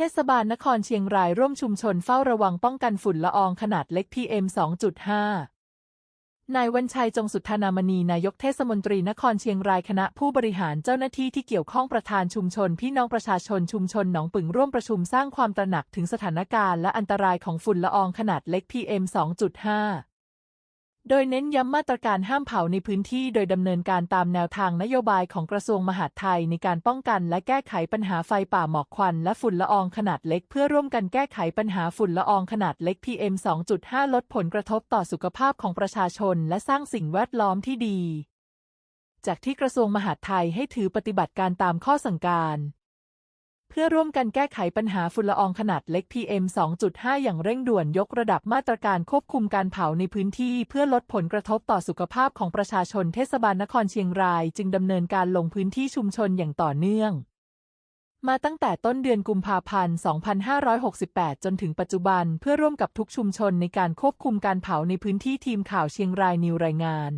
ทศบาลนครเชียงรายร่วมชุมชนเฝ้าระวังป้องกันฝุ่นละอองขนาดเล็ก PM 2.5 นายวันชัยจงสุทธานามณีนายกเทศมนตรีนครเชียงรายคณะผู้บริหารเจ้าหน้าที่ที่เกี่ยวข้องประธานชุมชน พี่น้องประชาชนชุมชนหนองปึงร่วมประชุมสร้างความตระหนักถึงสถานการณ์และอันตรายของฝุ่นละอองขนาดเล็ก PM 2.5 โดยเน้นย้ำมาตรการห้ามเผาในพื้นที่โดยดำเนินการตามแนวทางนโยบายของกระทรวงมหาดไทยในการป้องกันและแก้ไขปัญหาไฟป่าหมอกควันและฝุ่นละอองขนาดเล็ก เพื่อร่วมกันแก้ไขปัญหาฝุ่นละอองขนาดเล็ก PM 2.5 ลดผลกระทบต่อสุขภาพของประชาชน และสร้างสิ่งแวดล้อมที่ดี จากที่กระทรวงมหาดไทยให้ถือปฏิบัติการตามข้อสั่งการ เพื่อร่วมกันแก้ไขปัญหาฝุ่นละอองขนาดเล็ก PM 2.5 อย่างเร่งด่วนยกระดับมาตรการควบคุมการเผาในพื้นที่ เพื่อลดผลกระทบต่อสุขภาพของประชาชนเทศบาลนครเชียงราย จึงดำเนินการลงพื้นที่ชุมชนอย่างต่อเนื่อง มาตั้งแต่ต้นเดือนกุมภาพันธ์ 2568 จนถึงปัจจุบัน เพื่อร่วมกับทุกชุมชนในการควบคุมการเผาในพื้นที่ทีมข่าวเชียงรายนิวรายงาน